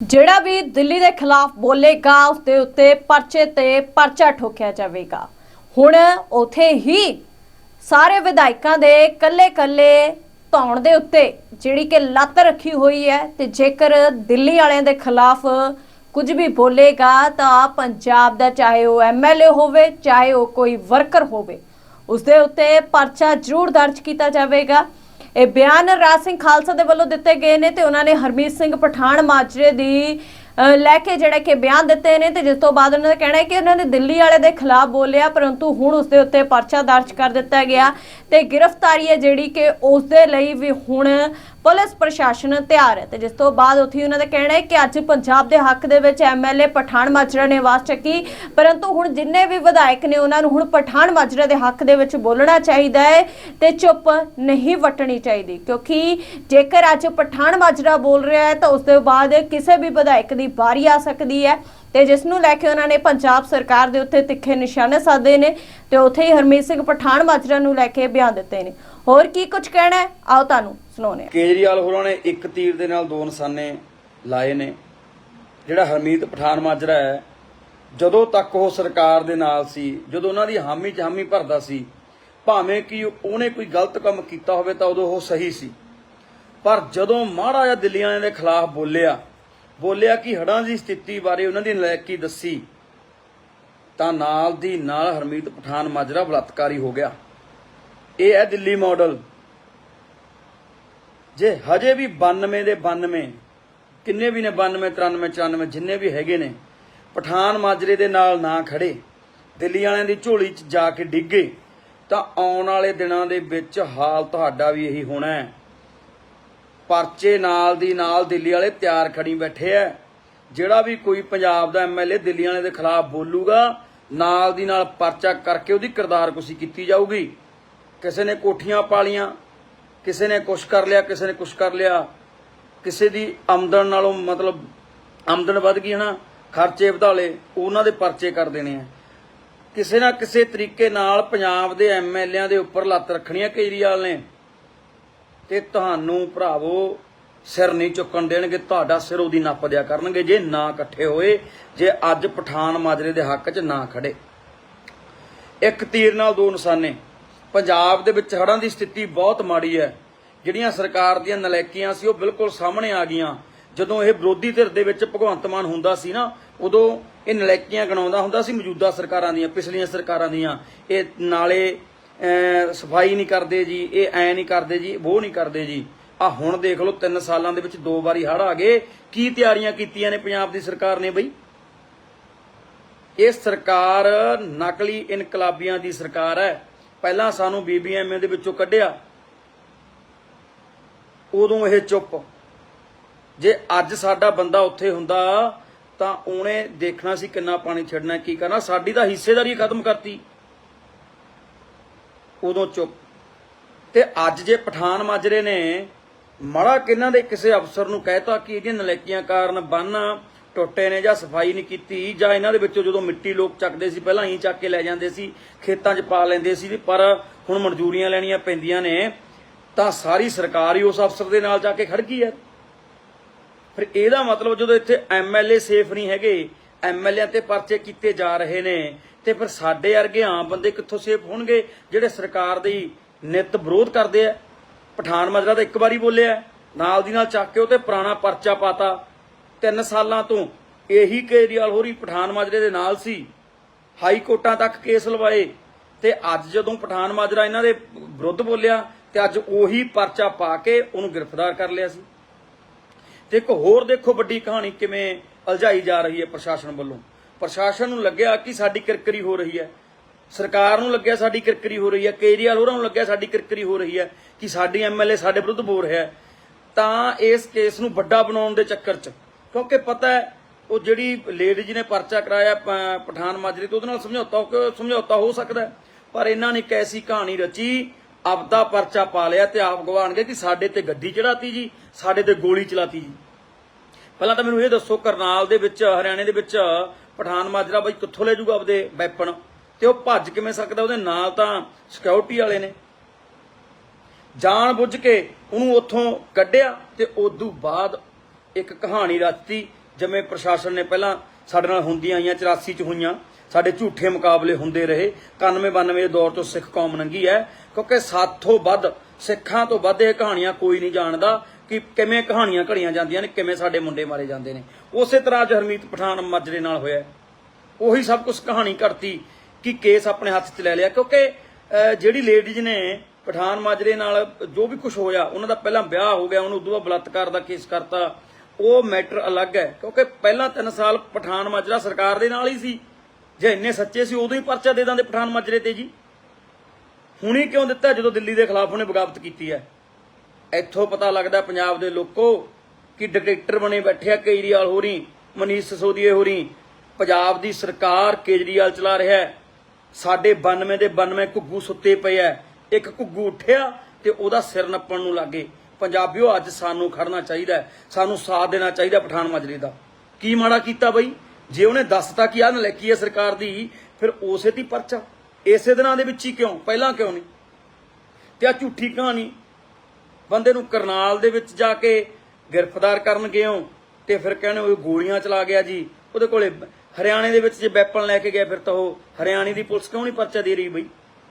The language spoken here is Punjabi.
ਜਿਹੜਾ ਵੀ ਦਿੱਲੀ ਦੇ ਖਿਲਾਫ ਬੋਲੇਗਾ ਉਸ ਦੇ ਉੱਤੇ ਪਰਚੇ ਤੇ ਪਰਚਾ ਠੋਕਿਆ ਜਾਵੇਗਾ। ਹੁਣ ਉਥੇ ਹੀ ਸਾਰੇ ਵਿਧਾਇਕਾਂ ਦੇ ਕੱਲੇ-ਕੱਲੇ ਧੌਣ ਦੇ ਉੱਤੇ ਜਿਹੜੀ ਕਿ ਲੱਤ ਰੱਖੀ ਹੋਈ ਹੈ ਤੇ ਜੇਕਰ ਦਿੱਲੀ ਵਾਲਿਆਂ ਦੇ ਖਿਲਾਫ ਕੁਝ ਵੀ ਬੋਲੇਗਾ ਤਾਂ ਪੰਜਾਬ ਦਾ ਚਾਹੇ ਉਹ ਐਮਐਲਏ ਹੋਵੇ, ਚਾਹੇ ਉਹ ਕੋਈ ਵਰਕਰ ਹੋਵੇ ਉਸ ਦੇ ਉੱਤੇ ਪਰਚਾ ਜ਼ਰੂਰ ਦਰਜ ਕੀਤਾ ਜਾਵੇਗਾ। ਇਹ ਬਿਆਨ ਰਾਜ ਸਿੰਘ ਖਾਲਸਾ ਦੇ ਵੱਲੋਂ ਦਿੱਤੇ ਗਏ ਨੇ ਤੇ ਉਹਨਾਂ ਨੇ ਹਰਮੀਤ ਸਿੰਘ ਪਠਾਨ ਮਾਜਰੇ ਦੀ ਅਹ, ਲੈ ਕੇ ਜਿਹੜਾ ਕਿ ਬਿਆਨ ਦਿੱਤੇ ਨੇ ਤੇ ਜਿਸ ਤੋਂ ਬਾਅਦ ਉਹਨਾਂ ਦਾ ਕਹਿਣਾ ਹੈ ਕਿ ਉਹਨਾਂ ਨੇ ਦਿੱਲੀ ਵਾਲੇ ਦੇ ਖਿਲਾਫ ਬੋਲਿਆ ਪਰੰਤੂ ਹੁਣ ਉਸ ਦੇ ਉੱਤੇ ਪਰਚਾ ਦਰਜ ਕਰ ਦਿੱਤਾ ਗਿਆ ਤੇ ਗ੍ਰਿਫਤਾਰੀ ਹੈ ਜਿਹੜੀ ਕਿ ਉਸ ਦੇ ਲਈ ਵੀ ਹੁਣ ਪੁਲਿਸ ਪ੍ਰਸ਼ਾਸਨ ਤਿਆਰ ਹੈ ਤੇ ਜਿਸ ਤੋਂ ਬਾਅਦ ਉੱਥੇ ਉਹਨਾਂ ਦਾ ਕਹਿਣਾ ਹੈ ਕਿ ਅੱਜ ਪੰਜਾਬ ਦੇ ਹੱਕ ਦੇ ਵਿੱਚ ਐਮਐਲਏ ਪਠਾਨ ਮਾਜਰਾ ਨੇ ਆਵਾਜ਼ ਚੱਕੀ। ਪਰੰਤੂ ਹੁਣ ਜਿੰਨੇ ਵੀ ਵਿਧਾਇਕ ਨੇ ਉਹਨਾਂ ਨੂੰ ਹੁਣ ਪਠਾਨ ਮਾਜਰਾ ਦੇ ਹੱਕ ਦੇ ਵਿੱਚ ਬੋਲਣਾ ਚਾਹੀਦਾ ਹੈ ਤੇ ਚੁੱਪ ਨਹੀਂ ਵਟਣੀ ਚਾਹੀਦੀ। ਕਿਉਂਕਿ ਜੇਕਰ ਅੱਜ ਪਠਾਨ ਮਾਜਰਾ ਬੋਲ ਰਿਹਾ ਹੈ ਤਾਂ ਉਸ ਦੇ ਬਾਅਦ ਕਿਸੇ ਵੀ ਵਿਧਾਇਕ ਦੀ ਵਾਰੀ ਆ ਸਕਦੀ ਹੈ ਤੇ ਜਿਸ ਨੂੰ ਲੈ ਕੇ ਉਹਨਾਂ ਨੇ ਪੰਜਾਬ ਸਰਕਾਰ ਦੇ ਉੱਤੇ ਤਿੱਖੇ ਨਿਸ਼ਾਨੇ ਸਾਧੇ ਨੇ ਤੇ ਉੱਥੇ ਹੀ ਹਰਮੀਤ ਸਿੰਘ ਪਠਾਨ ਮਾਜਰਾ ਨੂੰ ਲੈ ਕੇ ਬਿਆਨ ਦਿੱਤੇ ਨੇ। ਹੋਰ ਕੀ ਕੁਝ ਕਹਿਣਾ ਹੈ? ਆਓ ਤੁਹਾਨੂੰ ਸੁਣਾਉਂਦੇ ਕੇਜਰੀਵਾਲ ਹੋਰਾਂ ਨੇ ਇੱਕ ਤੀਰ ਦੇ ਨਾਲ ਦੋ ਨਿਸ਼ਾਨੇ ਲਾਏ ਨੇ। ਜਿਹੜਾ ਹਰਮੀਤ ਪਠਾਨ ਮਾਜਰਾ ਹੈ, ਜਦੋਂ ਤੱਕ ਉਹ ਸਰਕਾਰ ਦੇ ਨਾਲ ਸੀ, ਜਦੋਂ ਉਹਨਾਂ ਦੀ ਹਾਮੀ ਚ ਹਾਮੀ ਭਰਦਾ ਸੀ, ਭਾਵੇਂ ਕਿ ਉਹਨੇ ਕੋਈ ਗਲਤ ਕੰਮ ਕੀਤਾ ਹੋਵੇ ਤਾਂ ਉਦੋਂ ਉਹ ਸਹੀ ਸੀ। ਪਰ ਜਦੋਂ ਮਾੜਾ ਜਿਹਾ ਦਿੱਲੀਆਂ ਦੇ ਖਿਲਾਫ ਬੋਲਿਆ ਬੋਲਿਆ ਕਿ ਹੜਾਂ ਦੀ ਸਥਿਤੀ ਬਾਰੇ ਉਹਨਾਂ ਦੀ ਨਲਾਇਕੀ ਦੱਸੀ, ਤਾਂ ਨਾਲ ਦੀ ਨਾਲ ਹਰਮੀਤ ਪਠਾਨ ਮਾਜਰਾ ਬਲਾਤਕਾਰੀ ਹੋ ਗਿਆ। ਇਹ ਹੈ ਦਿੱਲੀ ਮਾਡਲ। ਜੇ ਹਜੇ ਵੀ 92 ਦੇ 92 ਕਿੰਨੇ ਵੀ ਨੇ 92 93 94 ਜਿੰਨੇ ਵੀ ਹੈਗੇ ਨੇ, ਪਠਾਨ ਮਾਜਰੇ ਦੇ ਨਾਲ ਨਾ ਖੜੇ, ਦਿੱਲੀ ਵਾਲਿਆਂ ਦੀ ਝੋਲੀ 'ਚ ਜਾ ਕੇ ਡਿੱਗੇ, ਤਾਂ ਆਉਣ ਵਾਲੇ ਦਿਨਾਂ ਦੇ ਵਿੱਚ ਹਾਲ ਤੁਹਾਡਾ ਵੀ ਇਹੀ ਹੋਣਾ ਹੈ। ਪਰਚੇ ਨਾਲ ਦੀ ਨਾਲ ਦਿੱਲੀ ਵਾਲੇ ਤਿਆਰ ਖੜੀ ਬੈਠੇ ਐ ਜਿਹੜਾ ਵੀ ਕੋਈ ਪੰਜਾਬ ਦਾ ਐਮਐਲਏ ਦਿੱਲੀ ਵਾਲੇ ਦੇ ਖਿਲਾਫ ਬੋਲੂਗਾ, ਨਾਲ ਦੀ ਨਾਲ ਪਰਚਾ ਕਰਕੇ ਉਹਦੀ ਕਿਰਦਾਰ ਕਿਰਦਾਰਕੁਸ਼ੀ ਕੀਤੀ ਜਾਊਗੀ। ਕਿਸੇ ਨੇ ਕੋਠੀਆਂ ਪਾਲੀਆਂ ਕਿਸੇ ਨੇ ਕੁਛ ਕਰ ਲਿਆ, ਕਿਸੇ ਨੇ ਕੁਛ ਕਰ ਲਿਆ। ਕਿਸੇ ਦੀ ਆਮਦਨ ਨਾਲੋਂ ਮਤਲਬ ਆਮਦਨ ਵੱਧ ਗਈ ਹਨਾ ਖਰਚੇ ਵਧਾਲੇ, ਉਹਨਾਂ ਦੇ ਪਰਚੇ ਕਰ ਦੇਣੇ ਆ। ਕਿਸੇ ਨਾ ਕਿਸੇ ਤਰੀਕੇ ਨਾਲ ਪੰਜਾਬ ਦੇ ਐਮਐਲਏਆਂ ਦੇ ਉੱਪਰ ਲੱਤ ਰੱਖਣੀ ਹੈ ਕੇਜਰੀਵਾਲ ਨੇ। ਤੇ ਤੁਹਾਨੂੰ ਭਰਾਵੋ, ਸਿਰ ਨਹੀਂ ਚੁੱਕਣ ਦੇਣਗੇ, ਤੁਹਾਡਾ ਸਿਰ ਉਹਦੀ ਨੱਪ ਦਿਆ ਕਰਨਗੇ। ਜੇ ਨਾ ਇਕੱਠੇ ਹੋਏ, ਜੇ ਅੱਜ ਪਠਾਨ ਮਾਜਰੇ ਦੇ ਹੱਕ 'ਚ ਨਾ ਖੜੇ। ਇੱਕ ਤੀਰ ਨਾਲ ਦੋ ਨਿਸ਼ਾਨੇ ਪੰਜਾਬ ਦੇ ਵਿੱਚ ਹੜ੍ਹਾਂ ਦੀ ਸਥਿਤੀ ਬਹੁਤ ਮਾੜੀ ਹੈ। ਜਿਹੜੀਆਂ ਸਰਕਾਰ ਦੀਆਂ ਨਲਾਇਕੀਆਂ ਸੀ, ਉਹ ਬਿਲਕੁਲ ਸਾਹਮਣੇ ਆ ਗਈਆਂ। ਜਦੋਂ ਇਹ ਵਿਰੋਧੀ ਧਿਰ ਦੇ ਵਿੱਚ ਭਗਵੰਤ ਮਾਨ ਹੁੰਦਾ ਸੀ ਨਾ, ਉਦੋਂ ਇਹ ਨਲਾਇਕੀਆਂ ਗਣਾਉਂਦਾ ਹੁੰਦਾ ਸੀ ਮੌਜੂਦਾ ਸਰਕਾਰਾਂ ਦੀਆਂ, ਪਿਛਲੀਆਂ ਸਰਕਾਰਾਂ ਦੀਆਂ। ਇਹ ਨਾਲੇ ਸਫ਼ਾਈ ਨਹੀਂ ਕਰਦੇ ਜੀ, ਇਹ ਐ ਨਹੀਂ ਕਰਦੇ ਜੀ, ਉਹ ਨਹੀਂ ਕਰਦੇ ਜੀ। ਆ ਹੁਣ ਦੇਖ ਲਓ 3 ਸਾਲਾਂ ਦੇ ਵਿੱਚ ਦੋ ਵਾਰੀ ਹੜ ਆ ਗਏ। ਕੀ ਤਿਆਰੀਆਂ ਕੀਤੀਆਂ ਨੇ ਪੰਜਾਬ ਦੀ ਸਰਕਾਰ ਨੇ ਬਈ? ਇਹ ਸਰਕਾਰ ਨਕਲੀ ਇਨਕਲਾਬੀਆਂ ਦੀ ਸਰਕਾਰ ਹੈ। ਪਹਿਲਾਂ ਸਾਨੂੰ ਬੀਬੀਐਮਏ ਦੇ ਵਿੱਚੋਂ ਕੱਢਿਆ। ਉਦੋਂ ਇਹ ਚੁੱਪ। ਜੇ ਅੱਜ ਸਾਡਾ ਬੰਦਾ ਉੱਥੇ ਹੁੰਦਾ ਤਾਂ ਉਹਨੇ ਦੇਖਣਾ ਸੀ ਕਿੰਨਾ ਪਾਣੀ ਛੱਡਣਾ ਕੀ ਕਰਨਾ। ਸਾਡੀ ਤਾਂ ਹਿੱਸੇਦਾਰੀ ਖਤਮ ਕਰਤੀ। ਉਦੋਂ ਚੁੱਪ। ਤੇ ਅੱਜ ਜੇ ਪਠਾਨ ਮਾਜਰੇ ਨੇ, ਮੜਾ ਕਿਨਾਂ ਦੇ ਕਿਸੇ ਅਫਸਰ ਨੂੰ ਕਹਿਤਾ ਕਿ ਇਹਦੀਆਂ ਨਲੇਕੀਆਂ ਕਾਰਨ ਬੰਨ ਟੁੱਟੇ ਨੇ ਜਾਂ ਸਫ਼ਾਈ ਨਹੀਂ ਕੀਤੀ ਜਾਂ ਇਹਨਾਂ ਦੇ ਵਿੱਚੋਂ ਜਦੋਂ ਮਿੱਟੀ ਲੋਕ ਚੱਕਦੇ ਸੀ, ਪਹਿਲਾਂ ਹੀ ਚੱਕ ਕੇ ਲੈ ਜਾਂਦੇ ਸੀ, ਖੇਤਾਂ 'ਚ ਪਾ ਲੈਂਦੇ ਸੀ ਪਰ ਹੁਣ ਮਨਜ਼ੂਰੀਆਂ ਲੈਣੀਆਂ ਪੈਂਦੀਆਂ ਨੇ, ਤਾਂ ਸਾਰੀ ਸਰਕਾਰ ਹੀ ਉਸ ਅਫਸਰ ਦੇ ਨਾਲ ਜਾ ਕੇ ਖੜ ਗਈ ਹੈ। ਫਿਰ ਇਹਦਾ ਮਤਲਬ ਜਦੋਂ ਇੱਥੇ ਐਮਐਲਏ ਸੇਫ ਨਹੀਂ ਹੈਗੇ ਐਮਐਲਏ ਤੇ ਪਰਚੇ ਕੀਤੇ ਜਾ ਰਹੇ ਨੇ, ਤੇ ਫਿਰ ਸਾਡੇ ਵਰਗੇ ਆਮ ਬੰਦੇ ਕਿੱਥੋਂ ਸੇਫ ਹੋਣਗੇ ਜਿਹੜੇ ਸਰਕਾਰ ਦੀ ਨਿਤ ਵਿਰੋਧ ਕਰਦੇ ਆ? ਪਠਾਨ ਮਜਰਾ ਤਾਂ ਇੱਕ ਵਾਰੀ ਬੋਲਿਆ, ਨਾਲ ਦੀ ਨਾਲ ਚੱਕ ਕੇ ਉਹ ਤੇ ਪੁਰਾਣਾ ਪਰਚਾ ਪਾਤਾ ਤਿੰਨ ਸਾਲਾਂ ਤੋਂ ਇਹੀ ਕੇਜਰੀਵਾਲ ਹੋਰੀ ਪਠਾਨ ਮਾਜਰੇ ਦੇ ਨਾਲ ਸੀ। ਹਾਈ ਕੋਰਟਾਂ ਤੱਕ ਕੇਸ ਲਵਾਏ ਤੇ ਅੱਜ ਜਦੋਂ ਪਠਾਨ ਮਾਜਰਾ ਇਹਨਾਂ ਦੇ ਵਿਰੁੱਧ ਬੋਲਿਆ ਤੇ ਅੱਜ ਉਹੀ ਪਰਚਾ ਪਾ ਕੇ ਉਹਨੂੰ ਗ੍ਰਿਫਤਾਰ ਕਰ ਲਿਆ ਸੀ। ਤੇ ਇੱਕ ਹੋਰ ਦੇਖੋ ਵੱਡੀ ਕਹਾਣੀ ਕਿਵੇਂ ਅਲਝਾਈ ਜਾ ਰਹੀ ਹੈ ਪ੍ਰਸ਼ਾਸਨ ਵੱਲੋਂ। ਪ੍ਰਸ਼ਾਸਨ ਨੂੰ ਲੱਗਿਆ ਕਿ ਸਾਡੀ ਕਿਰਕਰੀ ਹੋ ਰਹੀ ਹੈ। ਸਰਕਾਰ ਨੂੰ ਲੱਗਿਆ ਸਾਡੀ ਕਿਰਕਰੀ ਹੋ ਰਹੀ ਹੈ। ਕੇਜਰੀਵਾਲ ਹੋਰਾਂ ਨੂੰ ਲੱਗਿਆ ਸਾਡੀ ਕਿਰਕਰੀ ਹੋ ਰਹੀ ਹੈ ਕਿ ਸਾਡੀ ਐਮਐਲਏ ਸਾਡੇ ਵਿਰੁੱਧ ਬੋਲ ਰਿਹਾ ਤਾਂ ਇਸ ਕੇਸ ਨੂੰ ਵੱਡਾ ਬਣਾਉਣ ਦੇ ਚੱਕਰ 'ਚ ਕਿਉਂਕਿ ਪਤਾ ਹੈ, ਉਹ ਜਿਹੜੀ ਲੇਡੀ ਨੇ ਪਰਚਾ ਕਰਾਇਆ ਪ- ਪਠਾਨ ਮਾਜਰੀ ਤੋਂ, ਉਹਦੇ ਨਾਲ ਸਮਝੌਤਾ ਹੋ ਸਮਝੌਤਾ ਹੋ ਸਕਦਾ ਪਰ ਇਹਨਾਂ ਨੇ ਇੱਕ ਐਸੀ ਕਹਾਣੀ ਰਚੀ, ਆਪਦਾ ਪਰਚਾ ਪਾ ਲਿਆ ਤੇ ਆਪ ਗਵਾਣਗੇ ਕਿ ਸਾਡੇ ਤੇ ਗੱਡੀ ਚੜਾਤੀ ਜੀ, ਸਾਡੇ ਤੇ ਗੋਲੀ ਚਲਾਤੀ ਜੀ। ਪਹਿਲਾਂ ਤਾਂ ਮੈਨੂੰ ਇਹ ਦੱਸੋ, ਕਰਨਾਲ ਦੇ ਵਿੱਚ, ਹਰਿਆਣੇ ਦੇ ਵਿੱਚ ਪਠਾਨ ਮਾਜਰਾ ਬਾਈ ਕਿੱਥੋਂ ਲੈ ਜਾਊਗਾ ਆਪਦੇ ਵੈਪਨ ਤੇ ਉਹ ਭੱਜ ਕਿਵੇਂ ਸਕਦਾ? ਉਹਦੇ ਨਾਲ ਤਾਂ ਸਿਕਿਉਰਿਟੀ ਵਾਲੇ ਨੇ। ਜਾਣ ਬੁੱਝ ਕੇ ਉਹਨੂੰ ਉੱਥੋਂ ਕੱਢਿਆ ਤੇ ਉਦੋਂ ਬਾਅਦ ਇੱਕ ਕਹਾਣੀ ਰਚਤੀ, ਜਿਵੇਂ ਪ੍ਰਸ਼ਾਸਨ ਨੇ ਪਹਿਲਾਂ ਸਾਡੇ ਨਾਲ ਹੁੰਦੀਆਂ ਆਈਆਂ 84 ਚ ਹੋਈਆਂ। ਸਾਡੇ ਝੂਠੇ ਮੁਕਾਬਲੇ ਹੁੰਦੇ ਰਹੇ। 91 92 ਦੇ ਦੌਰ ਤੋਂ ਸਿੱਖ ਕੌਮ ਨੰਗੀ ਹੈ। ਕਿਉਂਕਿ ਸਾਥੋਂ ਵੱਧ ਸਿੱਖਾਂ ਤੋਂ ਵੱਧ ਇਹ ਕਹਾਣੀਆਂ ਕੋਈ ਨਹੀਂ ਜਾਣਦਾ ਕਿ ਕਿਵੇਂ ਕਹਾਣੀਆਂ ਘੜੀਆਂ ਜਾਂਦੀਆਂ ਨੇ, ਕਿਵੇਂ ਸਾਡੇ ਮੁੰਡੇ ਮਾਰੇ ਜਾਂਦੇ ਨੇ। ਉਸੇ ਤਰ੍ਹਾਂ ਅੱਜ ਹਰਮੀਤ ਪਠਾਨ ਮਾਜਰੇ ਨਾਲ ਹੋਇਆ ਉਹੀ ਸਭ ਕੁਝ ਕਹਾਣੀ ਕਰਤੀ ਕਿ ਕੇਸ ਆਪਣੇ ਹੱਥ 'ਚ ਲੈ ਲਿਆ। ਕਿਉਂਕਿ ਜਿਹੜੀ ਲੇਡੀਜ਼ ਨੇ ਪਠਾਨ ਮਾਜਰੇ ਨਾਲ ਜੋ ਵੀ ਕੁਝ ਹੋਇਆ, ਉਹਨਾਂ ਦਾ ਪਹਿਲਾਂ ਵਿਆਹ ਹੋ ਗਿਆ, ਉਹਨੂੰ ਉਦੋਂ ਬਾਅਦ ਬਲਾਤਕਾਰ ਦਾ ਕੇਸ ਕਰਤਾ। ਉਹ ਮੈਟਰ ਅਲੱਗ ਹੈ, ਕਿਉਂਕਿ ਪਹਿਲਾਂ 3 ਸਾਲ ਪਠਾਨ ਮਾਜਰਾ ਸਰਕਾਰ ਦੇ ਨਾਲ ਹੀ ਸੀ। ਜੇ ਇੰਨੇ ਸੱਚੇ ਸੀ, ਉਦੋਂ ਹੀ ਪਰਚਾ ਦੇ ਦਿੰਦੇ ਪਠਾਨ ਮਾਜਰੇ ਤੇ ਜੀ। ਹੁਣੀ ਕਿਉਂ ਦਿੱਤਾ? ਜਦੋਂ ਦਿੱਲੀ ਦੇ ਖਿਲਾਫ ਉਹਨੇ ਬਗਾਵਤ ਕੀਤੀ ਹੈ। ਇੱਥੋਂ ਪਤਾ ਲੱਗਦਾ ਪੰਜਾਬ ਦੇ ਲੋਕੋ ਕਿ ਡਿਕਟੇਟਰ ਬਣੇ ਬੈਠੇ ਆ, ਕੇਜਰੀਵਾਲ ਹੋਰੀ, ਮਨੀਸ਼ ਸਿਸੋਦੀਏ ਹੋਰੀ। ਪੰਜਾਬ ਦੀ ਸਰਕਾਰ ਕੇਜਰੀਵਾਲ ਚਲਾ ਰਿਹਾ ਹੈ। ਸਾਡੇ 92 ਦੇ 92 ਘੁੱਗੂ ਸੁੱਤੇ ਪਏ ਆ। ਇੱਕ ਘੁੱਗੂ ਉੱਠਿਆ ਤੇ ਉਹਦਾ ਸਿਰ ਨੱਪਣ ਨੂੰ ਲੱਗੇ। ਪੰਜਾਬੀਓ, ਅੱਜ ਸਾਨੂੰ ਖੜਨਾ ਚਾਹੀਦਾ ਸਾਨੂੰ ਸਾਥ ਦੇਣਾ ਚਾਹੀਦਾ ਪਠਾਨ ਮਾਜਰੇ ਦਾ। ਕੀ ਮਾੜਾ ਕੀਤਾ ਬਈ? ਜੇ ਉਹਨੇ ਦੱਸਤਾ ਕਿ ਆਹ ਨਲੈਕੀ ਹੈ ਸਰਕਾਰ ਦੀ, ਫਿਰ ਉਸੇ ਦੀ ਪਰਚਾ। ਇਸੇ ਦਿਨਾਂ ਦੇ ਵਿੱਚ ਹੀ ਕਿਉਂ? ਪਹਿਲਾਂ ਕਿਉਂ ਨਹੀਂ? ਤੇ ਆ ਝੂਠੀ ਕਹਾਣੀ। ਬੰਦੇ ਨੂੰ ਕਰਨਾਲ ਦੇ ਵਿੱਚ ਜਾ ਕੇ ਗ੍ਰਿਫਤਾਰ ਕਰਨ ਗਏ ਹੋ, ਤੇ ਫਿਰ ਕਹਿੰਦੇ ਉਹ ਗੋਲੀਆਂ ਚਲਾ ਗਿਆ ਜੀ। ਉਹਦੇ ਕੋਲੇ ਹਰਿਆਣੇ ਦੇ ਵਿੱਚ ਜੇ ਵੈਪਨ ਲੈ ਕੇ ਗਿਆ ਫਿਰ ਤਾਂ ਉਹ ਹਰਿਆਣੇ ਦੀ ਪੁਲਿਸ ਕਿਉਂ ਨਹੀਂ ਪਰਚਾ ਦੇ ਰਹੀ ਬਈ?